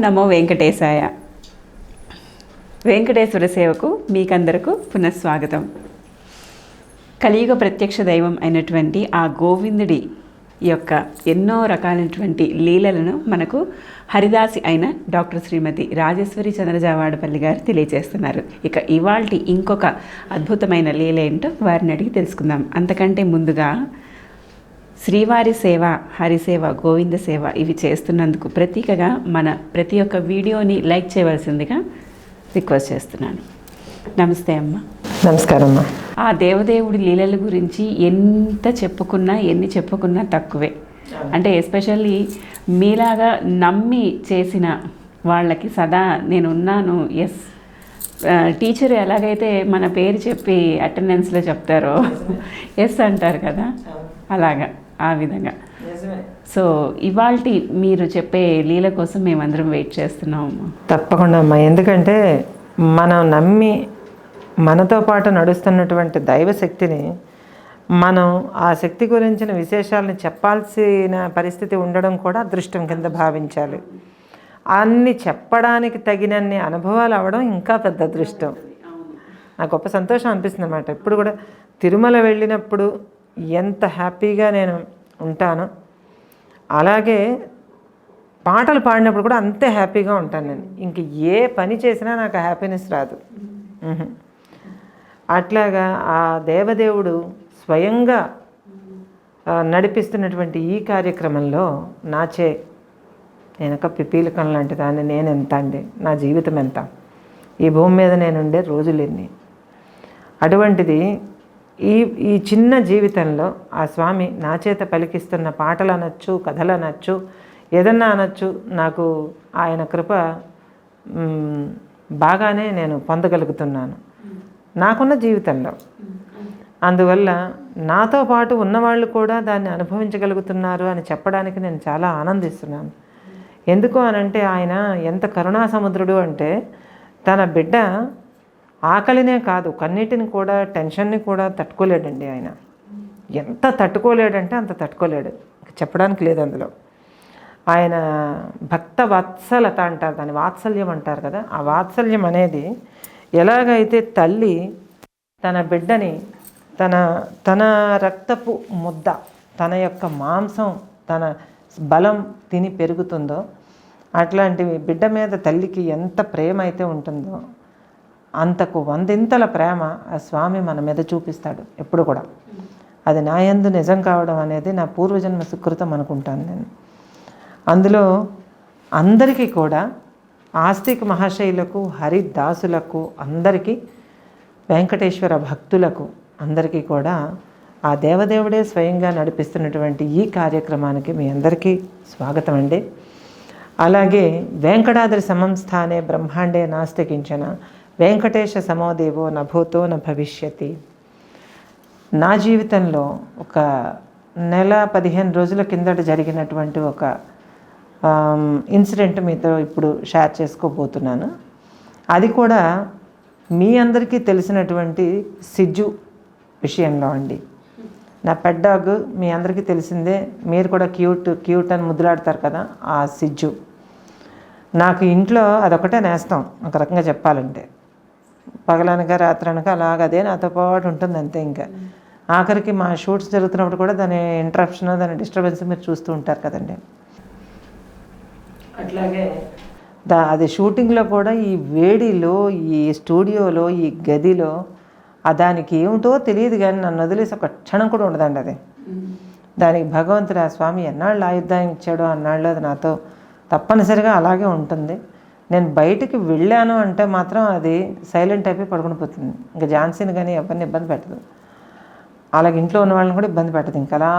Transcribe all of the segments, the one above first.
నమో వెంకటేశాయ. వెంకటేశ్వర సేవకు మీకందరకు పునఃస్వాగతం. కలియుగ ప్రత్యక్ష దైవం అయినటువంటి ఆ గోవిందుడి యొక్క ఎన్నో రకాలైనటువంటి లీలలను మనకు హరిదాసి అయిన డాక్టర్ శ్రీమతి రాజేశ్వరి చంద్రజావాడపల్లి గారు తెలియజేస్తున్నారు. ఇక ఇవాల్టి ఇంకొక అద్భుతమైన లీల ఏంటో వారిని అడిగి తెలుసుకుందాం. అంతకంటే ముందుగా శ్రీవారి సేవ హరిసేవ గోవింద సేవ ఇవి చేస్తున్నందుకు ప్రతీకగా మన ప్రతి ఒక్క వీడియోని లైక్ చేయవలసిందిగా రిక్వెస్ట్ చేస్తున్నాను. నమస్తే అమ్మ. నమస్కారం అమ్మా. ఆ దేవదేవుడి లీలల గురించి ఎంత చెప్పుకున్నా ఎన్ని చెప్పుకున్నా తక్కువే. అంటే ఎస్పెషల్లీ మీలాగా నమ్మి చేసిన వాళ్ళకి సదా నేను ఉన్నాను ఎస్ టీచర్ ఎలాగైతే మన పేరు చెప్పి అటెండెన్స్లో చెప్తారో ఎస్ అంటారు కదా? అలాగా. ఆ విధంగా. సో ఇవాల్టి మీరు చెప్పే లీల కోసం మేమందరం వెయిట్ చేస్తున్నాము. తప్పకుండా అమ్మా. ఎందుకంటే మనం నమ్మి మనతో పాటు నడుస్తున్నటువంటి దైవశక్తిని మనం ఆ శక్తి గురించిన విశేషాలను చెప్పాల్సిన పరిస్థితి ఉండడం కూడా అదృష్టం కింద భావించాలి. అన్ని చెప్పడానికి తగినన్ని అనుభవాలు అవడం ఇంకా పెద్ద అదృష్టం. నాకు గొప్ప సంతోషం అనిపిస్తుంది అన్నమాట. ఇప్పుడు కూడా తిరుమల వెళ్ళినప్పుడు ఎంత హ్యాపీగా నేను ఉంటాను. అలాగే పాటలు పాడినప్పుడు కూడా అంతే హ్యాపీగా ఉంటాను నేను. ఇంక ఏ పని చేసినా నాకు హ్యాపీనెస్ రాదు. అట్లాగా ఆ దేవదేవుడు స్వయంగా నడిపిస్తున్నటువంటి ఈ కార్యక్రమంలో నాచే నేనొక పిపీలకం లాంటి దాన్ని నేను ఎంత అండి? నా జీవితం ఎంత? ఈ భూమి మీద నేను ఉండే రోజులు ఎన్ని? అటువంటిది ఈ ఈ చిన్న జీవితంలో ఆ స్వామి నా చేత పలికిస్తున్న పాటలు అనొచ్చు కథలు అనొచ్చు ఏదన్నా అనొచ్చు నాకు ఆయన కృప బాగానే నేను పొందగలుగుతున్నాను. నాకున్న జీవితంలో. అందువల్ల నాతో పాటు ఉన్నవాళ్ళు కూడా దాన్ని అనుభవించగలుగుతున్నారు అని చెప్పడానికి నేను చాలా ఆనందిస్తున్నాను. ఎందుకు అనంటే ఆయన ఎంత కరుణా సముద్రుడు అంటే తన బిడ్డ ఆకలినే కాదు కన్నీటిని కూడా టెన్షన్ని కూడా తట్టుకోలేడండి ఆయన. ఎంత తట్టుకోలేడంటే అంత తట్టుకోలేడు. చెప్పడానికి లేదు అందులో. ఆయన భక్త వాత్సలత అంటారు దాన్ని వాత్సల్యం అంటారు కదా. ఆ వాత్సల్యం అనేది ఎలాగైతే తల్లి తన బిడ్డని తన తన రక్తపు ముద్ద తన యొక్క మాంసం తన బలం తిని పెరుగుతుందో అట్లాంటివి బిడ్డ మీద తల్లికి ఎంత ప్రేమ అయితే ఉంటుందో అంతకు వందింతల ప్రేమ ఆ స్వామి మన మీద చూపిస్తాడు ఎప్పుడు కూడా. అది నా యందు నిజం కావడం అనేది నా పూర్వజన్మ సుకృతం అనుకుంటాను నేను. అందులో అందరికీ కూడా ఆస్తిక మహాశైలకు హరిదాసులకు అందరికీ వెంకటేశ్వర భక్తులకు అందరికీ కూడా ఆ దేవదేవుడే స్వయంగా నడిపిస్తున్నటువంటి ఈ కార్యక్రమానికి మీ అందరికీ స్వాగతం అండి. అలాగే వెంకటాద్రి సమంస్థానే బ్రహ్మాండే నాస్తికించిన వెంకటేశ సమోదేవో నభూతో న భవిష్యతి. నా జీవితంలో ఒక నెల పదిహేను రోజుల కిందట జరిగినటువంటి ఒక ఇన్సిడెంట్ మీతో ఇప్పుడు షేర్ చేసుకోబోతున్నాను. అది కూడా మీ అందరికీ తెలిసినటువంటి సిజ్జు విషయంలో అండి. నా పెట్ డాగ్ మీ అందరికీ తెలిసిందే మీరు కూడా క్యూట్ క్యూట్ అని ముద్దులాడతారు కదా ఆ సిజ్జు. నాకు ఇంట్లో అదొకటే నేస్తాం ఒక రకంగా చెప్పాలంటే. పగలనక రాత్రనక అలాగ అదే నాతో పాటు ఉంటుంది అంతే ఇంకా. ఆఖరికి మా షూట్స్ జరుగుతున్నప్పుడు కూడా దాని ఇంటరప్షన్ దాని డిస్టర్బెన్స్ మీరు చూస్తూ ఉంటారు కదండి. అట్లాగే దా అది షూటింగ్లో కూడా ఈ వేడిలో ఈ స్టూడియోలో ఈ గదిలో ఆ దానికి ఏమిటో తెలియదు కానీ నన్ను వదిలేసి ఒక క్షణం కూడా ఉండదండి అది. దానికి భగవంతుడు ఆ స్వామి ఎన్నాళ్ళు ఆయుధాయం ఇచ్చాడో అన్నాళ్ళు అది నాతో తప్పనిసరిగా అలాగే ఉంటుంది. నేను బయటికి వెళ్ళాను అంటే మాత్రం అది సైలెంట్ అయిపోయి పడుకుని పోతుంది. ఇంకా ఝాన్సీని కానీ ఎవరిని ఇబ్బంది పెట్టదు. అలాగే ఇంట్లో ఉన్న వాళ్ళని కూడా ఇబ్బంది పెట్టదు. ఇంకా అలా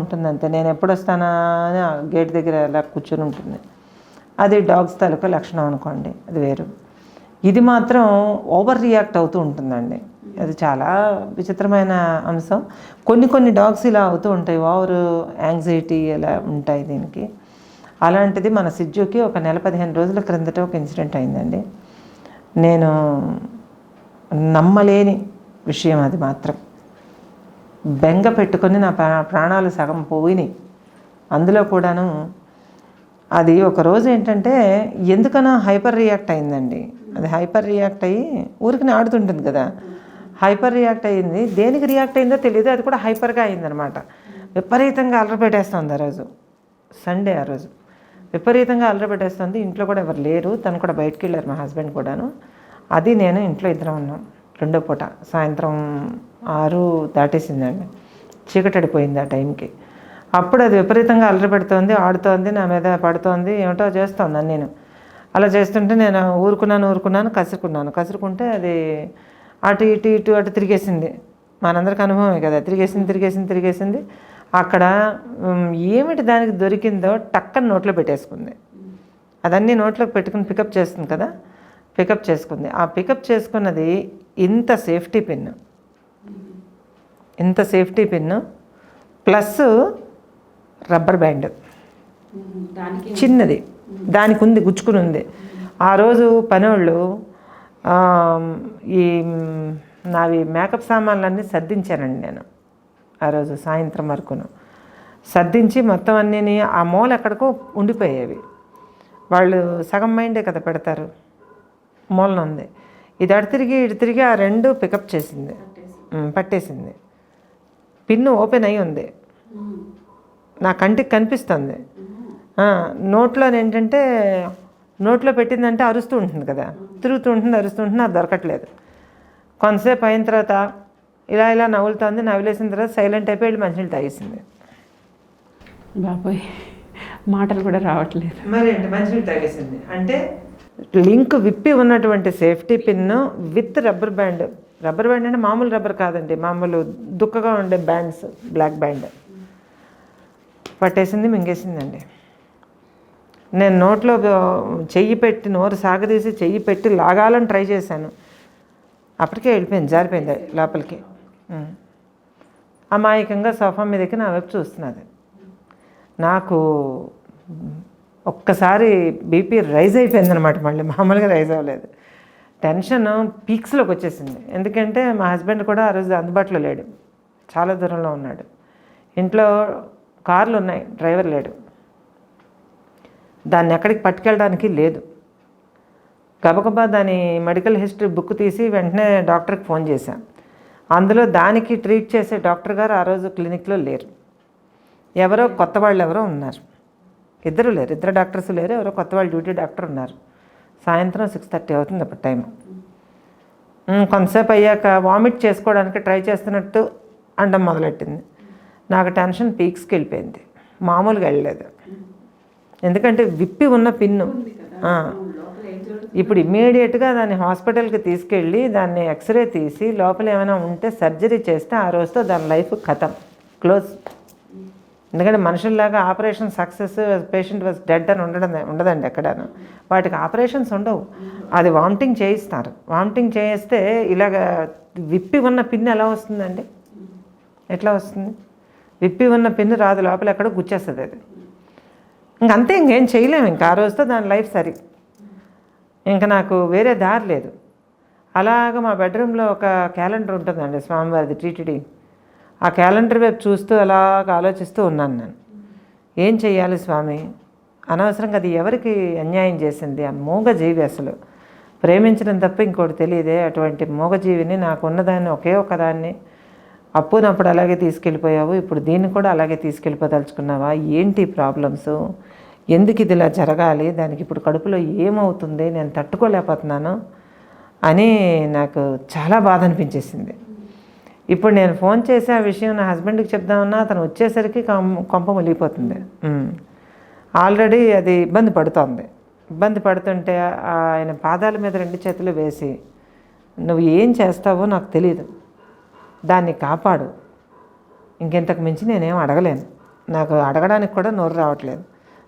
ఉంటుంది అంతే. నేను ఎప్పుడు వస్తానా అని గేట్ దగ్గర అలా కూర్చొని ఉంటుంది. అది డాగ్స్ తాలూకా లక్షణం అనుకోండి. అది వేరు. ఇది మాత్రం ఓవర్ రియాక్ట్ అవుతూ ఉంటుందండి. అది చాలా విచిత్రమైన అంశం. కొన్ని కొన్ని డాగ్స్ ఇలా అవుతూ ఉంటాయి. ఓవర్ యాంగ్జైటీ ఇలా ఉంటాయి దీనికి? అలాంటిది మన సిజ్జుకి ఒక నెల పదిహేను రోజుల క్రిందట ఒక ఇన్సిడెంట్ అయిందండి. నేను నమ్మలేని విషయం అది మాత్రం. బెంగ పెట్టుకొని నా ప్రాణాలు సగం పోయినాయి. అందులో కూడాను అది ఒక రోజు ఏంటంటే ఎందుకనో హైపర్ రియాక్ట్ అయిందండి. అది హైపర్ రియాక్ట్ అయ్యి ఊరికి ఆడుతుంటుంది కదా. హైపర్ రియాక్ట్ అయ్యింది. దేనికి రియాక్ట్ అయిందో తెలియదు అది కూడా హైపర్గా అయిందనమాట. విపరీతంగా అలరపెట్టేస్తుంది ఆ రోజు. సండే ఆ రోజు. విపరీతంగా అలరబెట్టేస్తుంది ఇంట్లో కూడా ఎవరు లేరు. తను కూడా బయటికి వెళ్ళారు మా హస్బెండ్ కూడాను. అది నేను ఇంట్లో ఇద్దరం ఉన్నాం. రెండో పూట సాయంత్రం ఆరు దాటేసిందండి. చీకటడిపోయింది ఆ టైంకి. అప్పుడు అది విపరీతంగా అల్లరి పెడుతోంది ఆడుతోంది నా మీద పడుతోంది ఏమిటో చేస్తోంది నేను. అలా చేస్తుంటే నేను ఊరుకున్నాను ఊరుకున్నాను కసురుకున్నాను. కసురుకుంటే అది అటు ఇటు ఇటు అటు తిరిగేసింది. మనందరికి అనుభవమే కదా. తిరిగేసింది తిరిగేసింది తిరిగేసింది. అక్కడ ఏమిటి దానికి దొరికిందో టక్కన నోట్లో పెట్టేసుకుంది. అదన్నీ నోట్లోకి పెట్టుకుని పికప్ చేస్తుంది కదా? పికప్ చేసుకుంది. ఆ పికప్ చేసుకున్నది ఇంత సేఫ్టీ పిన్ ఇంత safety pin plus rubber band. చిన్నది. దానికి ఉంది గుచ్చుకుని ఉంది. ఆ రోజు పనోళ్ళు ఈ నావి మేకప్ సామాన్లన్నీ సర్దించానండి నేను. ఆ రోజు సాయంత్రం వరకును. సర్దించి మొత్తం అన్నీ ఆ మూల ఎక్కడికో ఉండిపోయేవి. వాళ్ళు సగం మైండే కదా పెడతారు. మూలన ఉంది ఇది అటు తిరిగి ఇటు తిరిగి ఆ రెండు పికప్ చేసింది. పట్టేసింది. పిన్ను ఓపెన్ అయి ఉంది. నా కంటికి కనిపిస్తుంది. నోట్లో ఏంటంటే నోట్లో పెట్టిందంటే అరుస్తూ ఉంటుంది కదా. తిరుగుతూ ఉంటుంది అరుస్తూ ఉంటుంది అది దొరకట్లేదు. కొంతసేపు అయిన తర్వాత ఇలా ఇలా నవ్వులుతోంది. నవ్వులేసిన తర్వాత సైలెంట్ అయిపోయి వెళ్ళి మంచినీళ్ళు తాగేసింది. బాబోయ్ మాటలు కూడా రావట్లేదు. మరి మంచినీళ్ళు తాగేసింది. అంటే లింక్ విప్పి ఉన్నటువంటి safety pin with rubber band. Rubber band అంటే మామూలు రబ్బర్ కాదండి. మామూలు దుక్కగా ఉండే బ్యాండ్స్ బ్లాక్ బ్యాండ్. పట్టేసింది మింగేసిందండి. నేను నోట్లో చెయ్యి పెట్టి నోరు సాగదీసి చెయ్యి పెట్టి లాగాలని ట్రై చేశాను. అప్పటికే వెళ్ళిపోయింది జారిపోయింది లోపలికి. అమాయకంగా సోఫా మీదకి నా వైపు చూస్తున్నది. నాకు ఒక్కసారి బీపీ రైజ్ అయిపోయింది అనమాట మళ్ళీ మామూలుగా రైజ్ అవ్వలేదు. టెన్షన్ పీక్స్లోకి వచ్చేసింది. ఎందుకంటే మా హస్బెండ్ కూడా ఆ రోజు అందుబాటులో లేడు. చాలా దూరంలో ఉన్నాడు. ఇంట్లో కార్లు ఉన్నాయి డ్రైవర్ లేడు. దాన్ని ఎక్కడికి పట్టుకెళ్ళడానికి లేదు. గబగబా దాని మెడికల్ హిస్టరీ బుక్ తీసి వెంటనే డాక్టర్కి ఫోన్ చేశాం అందులో దానికి ట్రీట్ చేసే డాక్టర్ గారు ఆ రోజు క్లినిక్లో లేరు. ఎవరో కొత్త వాళ్ళు ఎవరో ఉన్నారు. ఇద్దరు లేరు. ఇద్దరు డాక్టర్స్ లేరు. ఎవరో కొత్త వాళ్ళు డ్యూటీ డాక్టర్ ఉన్నారు. సాయంత్రం సిక్స్ థర్టీ అవుతుంది అప్పుడు టైం కొంతసేపు అయ్యాక వామిట్ చేసుకోవడానికి ట్రై చేస్తున్నట్టు అండం మొదలెట్టింది. నాకు టెన్షన్ పీక్స్కి వెళ్ళిపోయింది. మామూలుగా వెళ్ళలేదు. ఎందుకంటే విప్పి ఉన్న పిన్ను. ఇప్పుడు ఇమ్మీడియట్గా దాన్ని హాస్పిటల్కి తీసుకెళ్ళి దాన్ని ఎక్స్రే తీసి లోపల ఏమైనా ఉంటే సర్జరీ చేస్తే ఆ రోజుతో దాని లైఫ్ ఖతం క్లోజ్ ఎందుకంటే మనుషుల్లాగా operation success patient was dead అని ఉండడం ఉండదండి ఎక్కడను. వాటికి ఆపరేషన్స్ ఉండవు. అది వామిటింగ్ చేయిస్తారు. వామిటింగ్ చేయిస్తే ఇలాగ విప్పి ఉన్న పిన్ ఎలా వస్తుందండి? ఎట్లా వస్తుంది? విప్పి ఉన్న పిన్ రాదు. లోపల ఎక్కడ గుచ్చేస్తుంది అది. ఇంకంతే ఇంకేం చేయలేము ఇంకా ఆ రోజుతో దాని లైఫ్ సరి. ఇంకా నాకు వేరే దారి లేదు. అలాగ మా బెడ్రూమ్లో ఒక క్యాలెండర్ ఉంటుందండి స్వామివారిది టీటీడీ. ఆ క్యాలెండర్ వైపు చూస్తూ అలాగ ఆలోచిస్తూ ఉన్నాను నేను. ఏం చెయ్యాలి స్వామి? అనవసరంగా అది ఎవరికి అన్యాయం చేసింది? ఆ మూగజీవి అసలు. ప్రేమించడం తప్ప ఇంకోటి తెలియదే. అటువంటి మూగజీవిని నాకు ఉన్నదాన్ని ఒకే ఒక దాన్ని. అప్పునప్పుడు అలాగే తీసుకెళ్ళిపోయావు. ఇప్పుడు దీన్ని కూడా అలాగే తీసుకెళ్ళిపోదలుచుకున్నావా? ఏంటి ప్రాబ్లమ్స్? ఎందుకు ఇది ఇలా జరగాలి? దానికి ఇప్పుడు కడుపులో ఏమవుతుంది? నేను తట్టుకోలేకపోతున్నాను అని నాకు చాలా బాధ అనిపించేసింది. ఇప్పుడు నేను ఫోన్ చేసి ఆ విషయం నా హస్బెండ్కి చెప్దామన్నా అతను వచ్చేసరికి కం- కొంప ములిగిపోతుంది ఆల్రెడీ అది ఇబ్బంది పడుతోంది. ఇబ్బంది పడుతుంటే ఆయన పాదాల మీద రెండు చేతులు వేసి నువ్వు ఏం చేస్తావో నాకు తెలియదు దాన్ని కాపాడు. ఇంకెంతకు మించి నేనేం అడగలేను. నాకు అడగడానికి కూడా నోరు రావట్లేదు.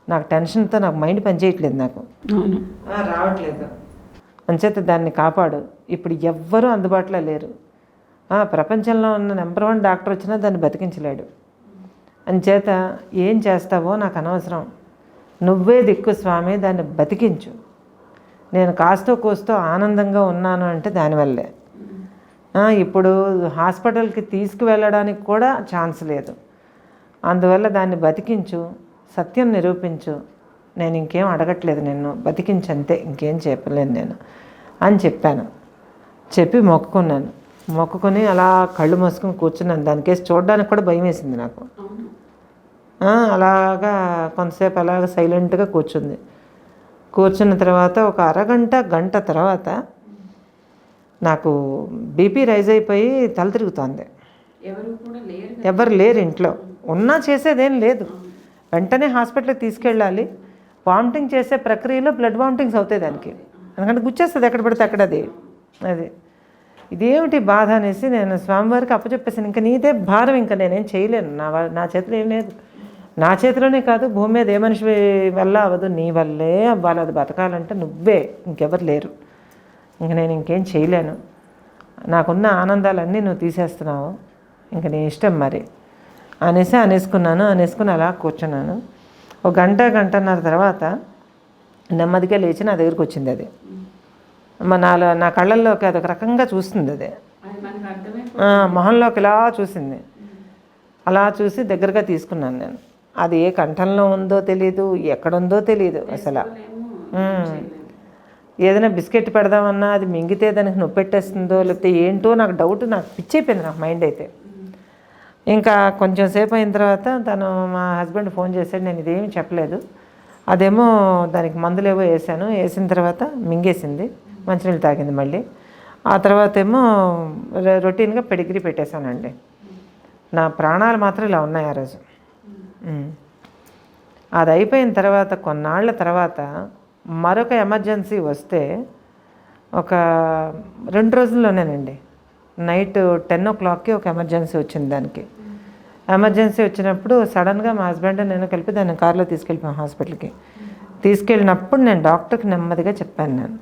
నాకు టెన్షన్తో నాకు మైండ్ పనిచేయట్లేదు నాకు. రావట్లేదు. అంచేత దాన్ని కాపాడు. ఇప్పుడు ఎవ్వరూ అందుబాటులో లేరు. ప్రపంచంలో ఉన్న నెంబర్ వన్ డాక్టర్ వచ్చినా దాన్ని బతికించలేడు. అంచేత ఏం చేస్తావో నాకు అనవసరం. నువ్వే దిక్కు స్వామి దాన్ని బతికించు. నేను కాస్తో కూస్తో ఆనందంగా ఉన్నాను అంటే దానివల్లే ఇప్పుడు హాస్పిటల్కి తీసుకువెళ్ళడానికి కూడా ఛాన్స్ లేదు. అందువల్ల దాన్ని బతికించు. సత్యం నిరూపించు. నేను ఇంకేం అడగట్లేదు నిన్ను. బతికించంతే ఇంకేం చెప్పలేను నేను అని చెప్పాను. చెప్పి మొక్కుకున్నాను. మొక్కుకొని అలా కళ్ళు మూసుకొని కూర్చున్నాను. దానికేసి చూడడానికి కూడా భయం వేసింది నాకు. అలాగా కొంతసేపు అలాగ సైలెంట్గా కూర్చుంది. కూర్చున్న తర్వాత ఒక అరగంట గంట తర్వాత నాకు బీపీ రైజ్ అయిపోయి తల తిరుగుతోంది. ఎవరు లేరు ఇంట్లో. ఉన్నా చేసేదేం లేదు. వెంటనే హాస్పిటల్కి తీసుకెళ్ళాలి. వామిటింగ్ చేసే ప్రక్రియలో బ్లడ్ వామిటింగ్స్ అవుతాయి దానికి. ఎందుకంటే గుచ్చేస్తుంది ఎక్కడ పడితే అక్కడ అది. అది. ఇదేమిటి బాధ అనేసి నేను స్వామివారికి అప్పచెప్పేసాను ఇంకా నీదే భారం ఇంకా నేనేం చేయలేను. నా నా చేతిలో ఏం లేదు. నా చేతిలోనే కాదు భూమి మీద ఏ మనిషి వల్ల అవ్వదు. నీ వల్లే అవ్వాలి. అది బతకాలంటే నువ్వే. ఇంకెవరు లేరు. ఇంక నేను ఇంకేం చేయలేను. నాకున్న ఆనందాలన్నీ నువ్వు తీసేస్తున్నావు. ఇంక నీ ఇష్టం మరి. అనేసి అనేసుకున్నాను అనేసుకుని అలా కూర్చున్నాను. ఒక గంట గంటన్నర తర్వాత నెమ్మదిగా లేచి నా దగ్గరికి వచ్చింది అది. మా నాలో నా కళ్ళల్లోకి అదొక రకంగా చూస్తుంది అది. మొహంలోకి ఇలా చూసింది. అలా చూసి దగ్గరగా తీసుకున్నాను నేను. అది ఏ కంఠంలో ఉందో తెలియదు ఎక్కడుందో తెలియదు అసలు. ఏదైనా బిస్కెట్ పెడదామన్నా అది మింగితే దానికి నొప్పి పెట్టేస్తుందో లేకపోతే ఏంటో నాకు డౌట్ నాకు పిచ్చి అయిపోయింది నాకు మైండ్ అయితే. ఇంకా కొంచెం సేపు అయిన తర్వాత తను మా హస్బెండ్ ఫోన్ చేశాడు నేను ఇదేమీ చెప్పలేదు. అదేమో దానికి మందులేవో వేసాను. వేసిన తర్వాత మింగేసింది మంచినీళ్ళు తాగింది మళ్ళీ. ఆ తర్వాత ఏమో రొ- రొటీన్గా పెడిగ్రీ పెట్టేశానండి. నా ప్రాణాలు మాత్రం ఇలా ఉన్నాయి ఆ రోజు. అది అయిపోయిన తర్వాత కొన్నాళ్ళ తర్వాత మరొక ఎమర్జెన్సీ వస్తే ఒక రెండు రోజుల్లోనేనండి. నైట్ టెన్ ఓ క్లాక్కి ఒక ఎమర్జెన్సీ వచ్చింది దానికి. ఎమర్జెన్సీ వచ్చినప్పుడు సడన్గా మా హస్బెండ్ నేను కలిపి దాన్ని కార్లో తీసుకెళ్ళిపోయాం హాస్పిటల్కి. తీసుకెళ్ళినప్పుడు నేను డాక్టర్కి నెమ్మదిగా చెప్పాను నేను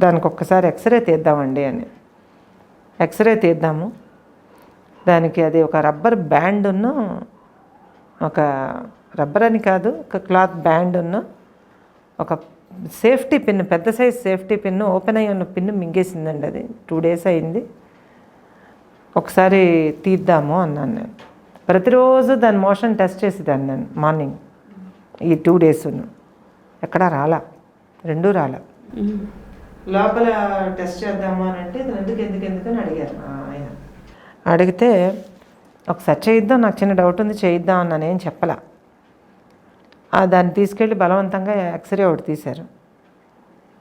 దానికి ఒక్కసారి ఎక్స్రే తీద్దామండి అని. ఎక్స్రే తీద్దాము. దానికి అది ఒక రబ్బర్ బ్యాండ్ ఉన్న ఒక రబ్బర్ అని కాదు ఒక క్లాత్ బ్యాండ్ ఉన్న ఒక సేఫ్టీ పిన్ పెద్ద సైజ్ సేఫ్టీ పిన్ ఓపెన్ అయ్యి ఉన్న పిన్ మింగేసిందండి అది. టూ డేస్ అయింది. ఒకసారి తీద్దాము అన్నాను. నేను ప్రతిరోజు దాని మోషన్ టెస్ట్ చేసేదాన్ని నేను మార్నింగ్. ఈ టూ డేస్ ఎక్కడా రాలా. రెండూ రాలా. లోపల టెస్ట్ చేద్దాము అని అంటే ఎందుకు ఎందుకు ఎందుకు అని అడిగారు ఆయన. అడిగితే ఒకసారి చేయిద్దాం నాకు చిన్న డౌట్ ఉంది చేయిద్దాం అన్నాను ఏం చెప్పలా. ఆ దాన్ని తీసుకెళ్ళి బలవంతంగా ఎక్స్రే ఒకటి తీశారు.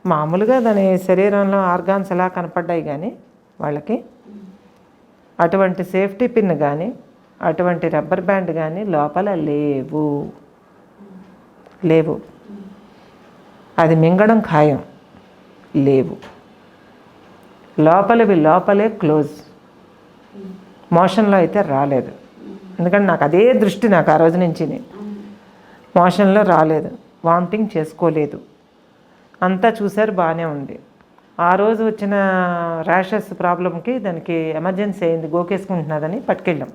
మామూలుగా దాని శరీరంలో ఆర్గాన్స్ ఎలా కనపడ్డాయి కానీ వాళ్ళకి అటువంటి సేఫ్టీ పిన్ కానీ అటువంటి రబ్బర్ బ్యాండ్ కానీ లోపల లేవు. లేవు. అది మింగడం ఖాయం. లేవు. లోపలివి లోపలే క్లోజ్. మోషన్లో అయితే రాలేదు. ఎందుకంటే నాకు అదే దృష్టి నాకు ఆ రోజు నుంచి మోషన్లో రాలేదు. వామిటింగ్ చేసుకోలేదు. అంతా చూశారు బాగానే ఉంది. ఆ రోజు వచ్చిన ర్యాషెస్ ప్రాబ్లంకి దానికి ఎమర్జెన్సీ అయింది గోకేసుకుంటున్నదని పట్టుకెళ్ళాం.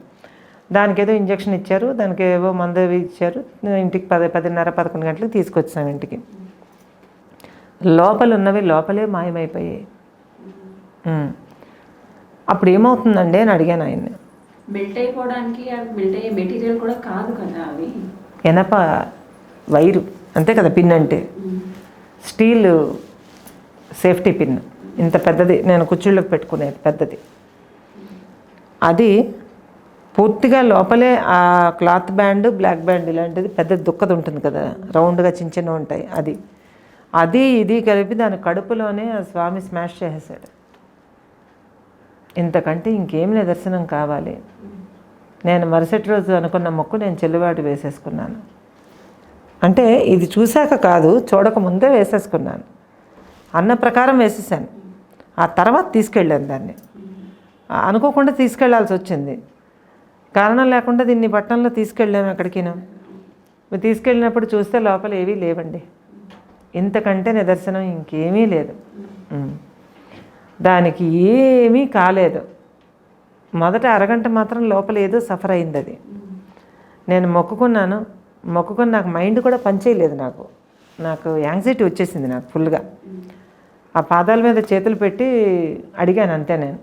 దానికి ఏదో ఇంజక్షన్ ఇచ్చారు దానికి ఏవో మందు ఇచ్చారు ఇంటికి పది పదిన్నర పదకొండు గంటలకు తీసుకొచ్చాం ఇంటికి. లోపల ఉన్నవి లోపలే మాయమైపోయాయి. అప్పుడు ఏమవుతుందండి అని అడిగాను ఆయన్ని. మెల్ట్ అయిపోవడానికి మెల్ట్ అయ్యే మెటీరియల్ కూడా కాదు కదా అవి. ఎనప వైరు అంతే కదా పిన్ అంటే. Steel safety pin. ఇంత పెద్దది నేను కుర్చీళ్ళకి పెట్టుకునేది పెద్దది. అది పూర్తిగా లోపలే ఆ క్లాత్ బ్యాండ్ బ్లాక్ బ్యాండ్ ఇలాంటిది పెద్ద దుక్కది ఉంటుంది కదా రౌండ్గా చిన్న చిన్న ఉంటాయి అది. అది ఇది కలిపి దాని కడుపులోనే ఆ స్వామి స్మాష్ చేసేసాడు. ఇంతకంటే ఇంకేం నిదర్శనం కావాలి? నేను మరుసటి రోజు అనుకున్న మొక్కు నేను చెల్లుబాటు వేసేసుకున్నాను. అంటే ఇది చూశాక కాదు చూడక ముందే వేసేసుకున్నాను. అన్న ప్రకారం వేసేసాను. ఆ తర్వాత తీసుకెళ్ళాను దాన్ని. అనుకోకుండా తీసుకెళ్ళాల్సి వచ్చింది. కారణం లేకుండా దీన్ని పట్టణంలో తీసుకెళ్ళాము ఎక్కడికినా? తీసుకెళ్ళినప్పుడు చూస్తే లోపల ఏవీ లేవండి. ఇంతకంటే నిదర్శనం ఇంకేమీ లేదు. దానికి ఏమీ కాలేదు. మొదట అరగంట మాత్రం లోపల ఏదో సఫర్ అయింది అది. నేను మొక్కుకున్నాను. మొక్కుకుని నాకు మైండ్ కూడా పనిచేయలేదు నాకు. నాకు యాంగ్జైటీ వచ్చేసింది నాకు ఫుల్గా. ఆ పాదాల మీద చేతులు పెట్టి అడిగాను అంతే నేను.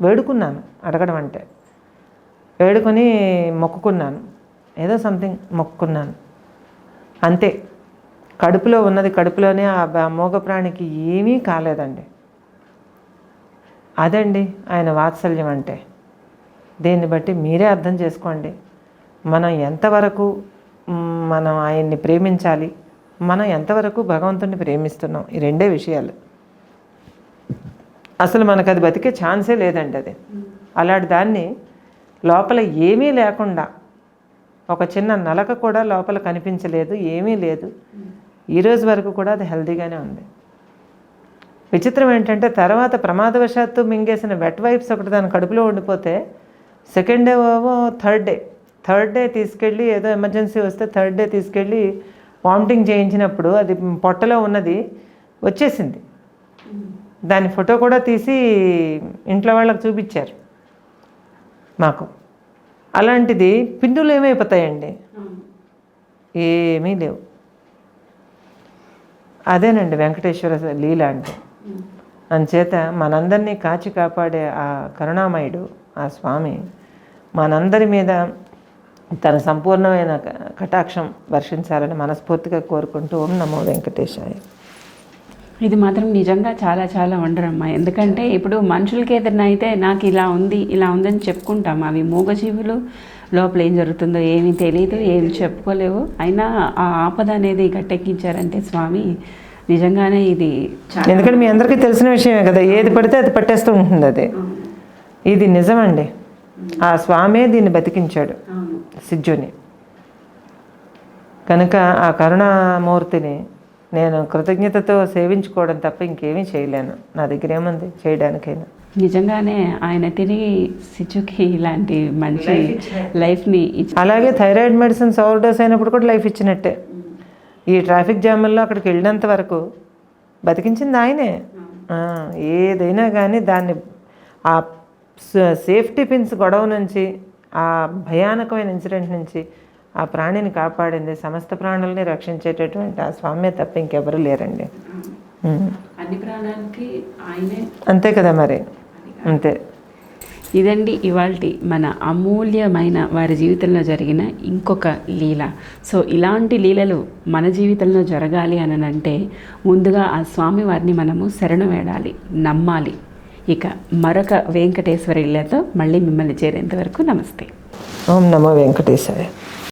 వేడుకున్నాను అడగడం అంటే. వేడుకొని మొక్కుకున్నాను. ఏదో సంథింగ్ మొక్కుకున్నాను. అంతే. కడుపులో ఉన్నది కడుపులోనే ఆ బ- మూగ ప్రాణికి ఏమీ కాలేదండి. అదండి ఆయన వాత్సల్యం అంటే. దీన్ని బట్టి మీరే అర్థం చేసుకోండి. మనం ఎంతవరకు మనం ఆయన్ని ప్రేమించాలి మనం ఎంతవరకు భగవంతుడిని ప్రేమిస్తున్నాం? ఈ రెండే విషయాలు. అసలు మనకు అది బతికే ఛాన్సే లేదండి అది. అలాంటి దాన్ని లోపల ఏమీ లేకుండా ఒక చిన్న నలక కూడా లోపల కనిపించలేదు ఏమీ లేదు. ఈరోజు వరకు కూడా అది హెల్తీగానే ఉంది. విచిత్రం ఏంటంటే తర్వాత ప్రమాదవశాత్తు మింగేసిన వెట్ వైప్స్ ఒకటి దాని కడుపులో ఉండిపోతే సెకండ్ డే ఓవో థర్డ్ డే థర్డ్ డే తీసుకెళ్ళి ఏదో ఎమర్జెన్సీ వస్తే థర్డ్ డే తీసుకెళ్ళి వామిటింగ్ చేయించినప్పుడు అది పొట్టలో ఉన్నది వచ్చేసింది. దాని ఫోటో కూడా తీసి ఇంట్లో వాళ్ళకి చూపించారు మాకు. అలాంటిది పిండులు ఏమైపోతాయండి? ఏమీ లేవు. అదేనండి వెంకటేశ్వర లీల అంటే అంచేత మనందరినీ కాచి కాపాడే ఆ కరుణామయుడు ఆ స్వామి మనందరి మీద తన సంపూర్ణమైన కటాక్షం వర్షించాలని మనస్ఫూర్తిగా కోరుకుంటూ ఓం నమో వెంకటేశాయ. ఇది మాత్రం నిజంగా చాలా చాలా వండరమ్మా ఎందుకంటే ఇప్పుడు మనుషులకి ఏదైనా అయితే నాకు ఇలా ఉంది ఇలా ఉందని చెప్పుకుంటాం. అవి మూగజీవులు లోపల ఏం జరుగుతుందో ఏమీ తెలియదు ఏమి చెప్పుకోలేవు. అయినా ఆ ఆపద అనేది గట్టెక్కించారంటే స్వామి నిజంగానే ఇది ఎందుకంటే మీ అందరికీ తెలిసిన విషయమే కదా ఏది పడితే అది పట్టేస్తూ ఉంటుంది అది. ఇది నిజమండి. ఆ స్వామే దీన్ని బతికించాడు. సిజ్జుని. కనుక ఆ కరుణామూర్తిని నేను కృతజ్ఞతతో సేవించుకోవడం తప్ప ఇంకేమీ చేయలేను. నా దగ్గర ఏముంది? చేయడానికైనా. నిజంగానే ఆయన తిరిగి సిచ్చుకి ఇలాంటి మంచి లైఫ్ని ఇచ్చి అలాగే థైరాయిడ్ మెడిసిన్స్ ఓవర్ డోస్ అయినప్పుడు కూడా లైఫ్ ఇచ్చినట్టే. ఈ ట్రాఫిక్ జాముల్లో అక్కడికి వెళ్ళినంత వరకు బతికించింది ఆయనే. ఆ, ఏదైనా కానీ దాన్ని ఆ సేఫ్టీ పిన్స్ గొడవ నుంచి ఆ భయానకమైన ఇన్సిడెంట్ నుంచి ఆ ప్రాణిని కాపాడింది సమస్త ప్రాణుల్ని రక్షించేటటువంటి ఆ స్వామ్య తప్ప ఇంకెవరు లేరండి. అన్ని ప్రాణాలకి ఆయనే. అంతే కదా మరి. అంతే. ఇదండి ఇవాల్టి మన అమూల్యమైన వారి జీవితంలో జరిగిన ఇంకొక లీల. సో ఇలాంటి లీలలు మన జీవితంలో జరగాలి అని అంటే ముందుగా ఆ స్వామి వారిని మనము శరణు వేడాలి నమ్మాలి. ఇక మరొక వెంకటేశ్వర ఇళ్ళతో మళ్ళీ మిమ్మల్ని చేరేంత వరకు నమస్తే. ఓం నమో వెంకటేశ్వర